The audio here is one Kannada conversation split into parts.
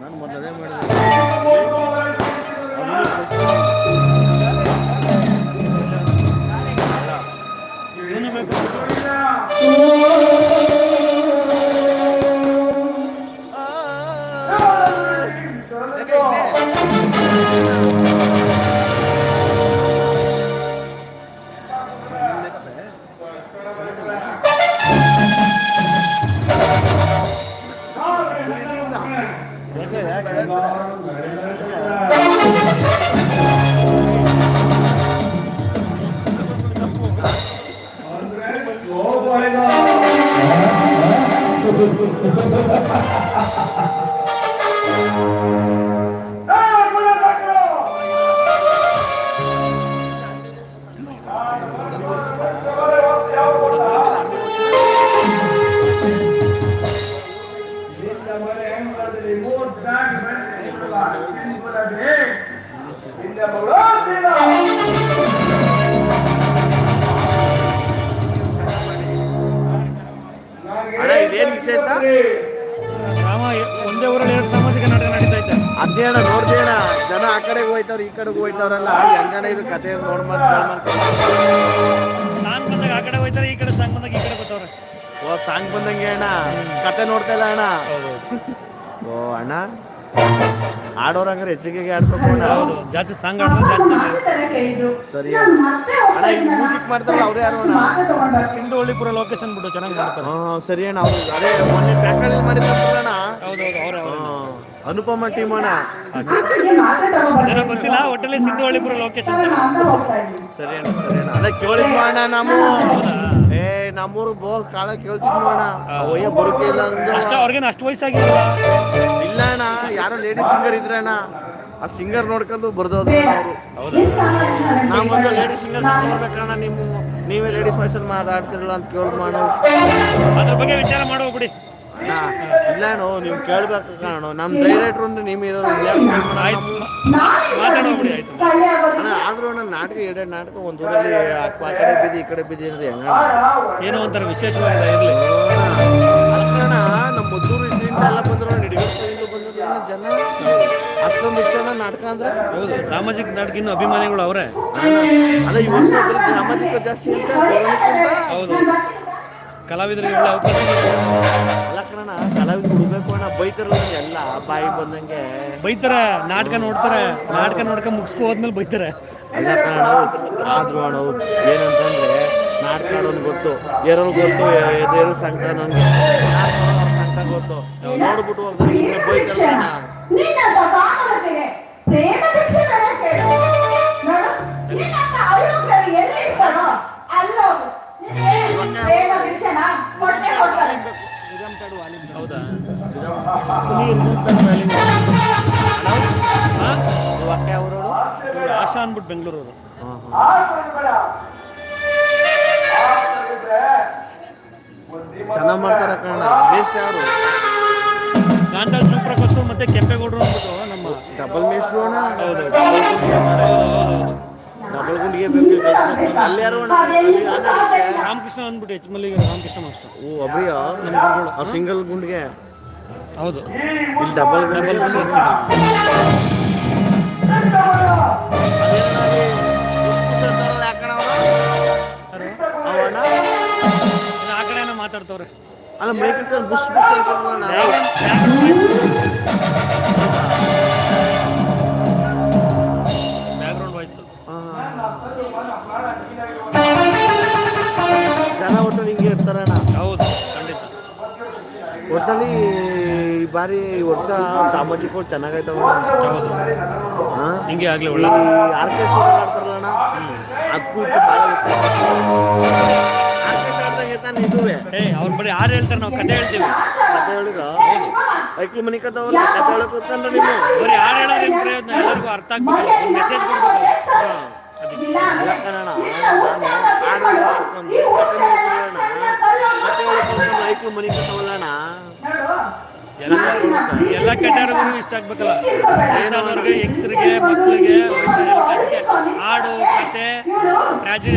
¿no? Nos. ಕಡೆಗೆ ಹೋಯ್ತವ್ರಲ್ಲ ಹೆಂಗಣ ಇದು ಕತೆ ನೋಡ್ಬಾರ್ದು ಸಾಂಗ್ ಬಂದಾಗ ಆ ಕಡೆ ಹೋಯ್ತಾರೆ ಈ ಕಡೆ ಸಾಂಗ್ ಬಂದಾಗ ಈ ಕಡೆ ಬರ್ತಾವ್ರೆ. ಓ ಸಾಂಗ್ ಬಂದಂಗೆ ಅಣ್ಣ. ಕತೆ ನೋಡ್ತಾ ಇಲ್ಲ ಅಣ್ಣ. ಓ ಅಣ್ಣ. ಆಡೋರಂಗಾರೆ ಹೆಚ್ಚಿಗೆ ಹೌದು ಜಾಸ್ತಿ ಸಾಂಗ್ ಆಡಿದ್ರೆ ಜಾಸ್ತಿ ಸರಿ ಅಣ್ಣ. ಈಗ ಮ್ಯೂಸಿಕ್ ಮಾಡ್ತಾರಲ್ಲ ಅವ್ರು ಯಾರು ಅಣ್ಣ? ಸಿಂಧು ಹಳ್ಳಿಪುರ ಲೊಕೇಶನ್ ಬಿಟ್ಟು ಚೆನ್ನಾಗಿ ಮಾಡ್ತಾರೆ. ಹಾ ಸರಿ ಅಣ್ಣ. ಅವ್ರು ಅದೇ ಮೊನ್ನೆ ಮಾಡಿದ್ರಲ್ಲ ಅಣ್ಣ. ಹೌದೌದು ಅವ್ರ ಅನುಪಮ ಟೀಮ್ ಅಣ್ಣ. ಏನೋ ಗೊತ್ತಿಲ್ಲ ಒಟ್ಟಲ್ಲಿ ಸಿಂಧು ಹಳ್ಳಿಪುರ ಲೊಕೇಶನ್ ಸರಿ ಅಣ್ಣ ಸರಿ ಅಣ್ಣ. ಅದೇ ಕೇಳಿದ್ವು ಅಣ್ಣ ನಾವು ಏ ನಮ್ಮೂರು ಬೋ ಕಾಳ ಕೇಳ್ತಿದ್ವು ಅಣ್ಣ. ಒಯ್ಯ ಬರೋಕೆ ಇಲ್ಲ ಅಂದ್ರೆ. ಅಷ್ಟ ಅವ್ರಿಗೇನು ಅಷ್ಟು ವಯಸ್ಸಾಗಿಲ್ಲ ಇಲ್ಲ ಅಣ್ಣ ಯಾರೋ ಲೇಡಿ ಸಿಂಗರ್ ಇದ್ರೆ ಅಣ್ಣ. ಆ ಸಿಂಗರ್ ನೋಡ್ಕೊಂಡು ಬರ್ದೋದು ಅವರು. ಹೌದಾ? ನಾವೊಂದು ಲೇಡಿ ಸಿಂಗರ್ ನೋಡ್ಬೇಕಣ್ಣ ನೀವು ನೀವೇ ಲೇಡೀಸ್ ವಾಯ್ಸಲ್ಲಿ ಮಾತಾಡ್ತಿರಲ್ಲ ಅಂತ ಕೇಳಿ ಮಾಡು ಅದ್ರ ಬಗ್ಗೆ ವಿಚಾರ ಮಾಡೋ ಬಿಡಿ ಅಣ್ಣ, ಇಲ್ಲ ಅಣ್ಣ ನೀವು ಕೇಳ್ಬೇಕು ಕಾರಣ ನಮ್ಮ ಡೈರೆಕ್ಟ್ರು ಅಂದ್ರೆ ನಿಮ್ಮ ಇರೋದು ಆಯ್ತು ಮಾತಾಡೋ ಬಿಡಿ ಆಯ್ತು. ಅಣ್ಣ ಆದ್ರೂ ಅಣ್ಣ ನಾಟಕ ಎರಡೆ ನಾಟಕ ಒಂದು ಊರಲ್ಲಿ ಆ ಕಡೆ ಬಿದ್ದು ಈ ಕಡೆ ಬಿದ್ದಿ ಅಂದ್ರೆ ಹೆಂಗ ಏನೋ ಒಂಥರ ವಿಶೇಷವಾಗಿದೆ ಇರಲಿ. ಕಾರಣ ನಮ್ಮ ಮದ್ದೂರು ಇದರಿಂದ ಎಲ್ಲ ಬಂದ್ರು ನಿಡಗಟ್ಟಿಂದ ಬಂದ್ರು ಜನ. ಅಷ್ಟೊಂದು ಜನ ನಾಟಕ ಅಂದ್ರೆ? ಹೌದು ಸಾಮಾಜಿಕ ನಾಟಕ ಇನ್ನು ಅಭಿಮಾನಿಗಳು ಅವರೇ. ಅಲ್ಲ ಈ ವರ್ಷ ಸಾಮಾಜಿಕ ಜಾಸ್ತಿ ಅಂತ? ಹೌದು. ಕಲಾವಿದರಿಗೆ ಒಳ್ಳೆ ಅವಕಾಶ ಅಲ್ಲ ಕಣ ಕಲಾವಿದ ಹುಡ್ಬೇಕು ಅಣ್ಣ ಬೈತಾರಲ್ಲ ಎಲ್ಲ ಬಾಯಿ ಬಂದಂಗೆ. ಬೈತಾರೆ ನಾಟಕ ನೋಡ್ತಾರೆ ನಾಟಕ ನೋಡ್ಕ ಮುಗಿಸ್ಕೊ ಹೋದ್ಮೇಲೆ ಬೈತಾರೆ. ಅಲ್ಲ ಕಣ ಆದ್ರೂ ಅಣ್ಣ ಏನಂತಂದ್ರೆ ನಾಟಕ ಆಡೋದು ಗೊತ್ತು. ಏರೋದು ಗೊತ್ತು ಎದೇರು ಸಂಕಟ ನಂಗೆ. ಸಂಕಟ ಗೊತ್ತು. ನೋಡ್ಬಿಟ್ಟು ಹೋಗ್ತಾರೆ ಸುಮ್ಮನೆ ಬೈತಾರಲ್ಲ ನಿನ್ನಂತ ಹೌದಾ ಆಶಾ ಬೆಂಗಳೂರವರು ಚೆನ್ನಾಗಿ ಮಾಡ್ತಾರೆ ಕಾರಣ ಬೇಸ್ ಯಾರು ಶಿವಪ್ರಕಾಶ್ ಮತ್ತೆ ಕೆಂಪೇಗೌಡರು ಅಂದ್ಬಿಟ್ಟು ನಮ್ಮ ಡಬಲ್ ಅಣ್ಣ. ಹೌದು ಡಬಲ್ ಗುಂಡಿಗೆ ಬೇಕು. ಅಲ್ಲಿ ಯಾರು? ರಾಮಕೃಷ್ಣ ಅಂದ್ಬಿಟ್ಟು ಹೆಚ್ ಮಲ್ಲಿಗೆ ರಾಮಕೃಷ್ಣ ಮಾಸ್ಟರ್. ಓ ಅಬ್ರಿಯ ಆ ಸಿಂಗಲ್ ಗುಂಡಿಗೆ? ಹೌದು. ಇಲ್ಲಿ ಡಬಲ್ ಡಬಲ್ ಆ ಕಡೆನ ಮಾತಾಡ್ತವ್ರೆ ಅಲ್ಲ ಮೈಕ್ ಬುಸ್ ಬುಸ್ ಅಂತಾರಲ್ಲ ಜನ ಒಟ್ಟು ಹಿಂಗೆ ಇರ್ತಾರಣ್ಣ ಹೌದು ಖಂಡಿತ. ಒಟ್ಟಲ್ಲಿ ಈ ಬಾರಿ ಈ ವರ್ಷ ಸಾಮಾಜಿಕವಾಗಿ ಚೆನ್ನಾಗೈತವ ಹೌದು. ಹಾ? ಹಿಂಗೆ ಆಗಲಿ ಒಳ್ಳೆ. ಆರ್ಕೆಸ್ಟ್ರಾ ಆಡ್ತಾರಲ್ಲ ಅಣ್ಣ. ಅದಕ್ಕೂ ಇಟ್ಟು ಭಾಳ ತಾನೆ ಇದುವೆ ಏ ಅವ್ರು ಬರೀ ಯಾರು ಹೇಳ್ತಾರೆ ನಾವು ಕತೆ ಹೇಳ್ತೀವಿ. ಕತೆ ಹೇಳಿದ ಐಕ್ಳು ಮನಿ ಕಥವಲ್ಲ ಕತೆ ಹೇಳಕ್ ಕೂತ್ಕೊಂಡ್ರೆ ನೀವು ಬರೀ ಯಾರು ಹೇಳೋದು ಏನು ಪ್ರಯೋಜನ? ಎಲ್ಲರಿಗೂ ಅರ್ಥ ಆಗ್ಬೇಕು ಒಂದು ಮೆಸೇಜ್ ಕೊಡ್ಬೇಕು ಅಲ್ಲ ಕಣಣ್ಣ ನಾನು ಹಾಡು ಕತೆ ಕತೆ ಹೇಳ್ಕೊಂಡು ಐಕ್ಳು ಮನಿ ಎಲ್ಲ ಎಲ್ಲ ಇಷ್ಟ ಆಗ್ಬೇಕಲ್ಲ. ವಯಸ್ಸಾದವ್ರಿಗೆ ಎಕ್ಸ್ರಿಗೆ ಮಕ್ಕಳಿಗೆ ವಯಸ್ಸಾದವ್ರಿಗೆ. ಹಾಡು ಕತೆ ಟ್ರಾಜಿಡಿ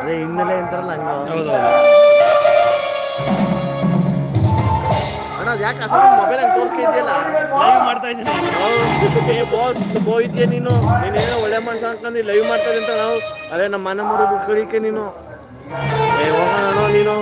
ಅದೇ ಹಿನ್ನೆಲೆ ಅಂತಾರಲ್ಲ ಹಂಗ ಹೌದು. ಅಣ್ಣ ಯಾಕೆ ಅಸಲು ಮೊಬೈಲ್ ಹಂಗೆ ಲೈವ್ ಮಾಡ್ತಾ ಇದ್ದೀನಿ. ಏ ಬಾಸ್ ಬೋ ಇದೆಯಾ ನೀನು ನೀನೇನೋ ಒಳ್ಳೆ ಮನುಷ್ಯ ಅನ್ಕೊಂಡು ಲೈವ್ ಮಾಡ್ತಾ ಅಂತ ನಾವು. ಅದೇ ನಮ್ಮ ಮನೆ ಮರು ಕಳಿಕೆ ನೀನು. ಏ ಹೋಗೋಣ ನೀನು.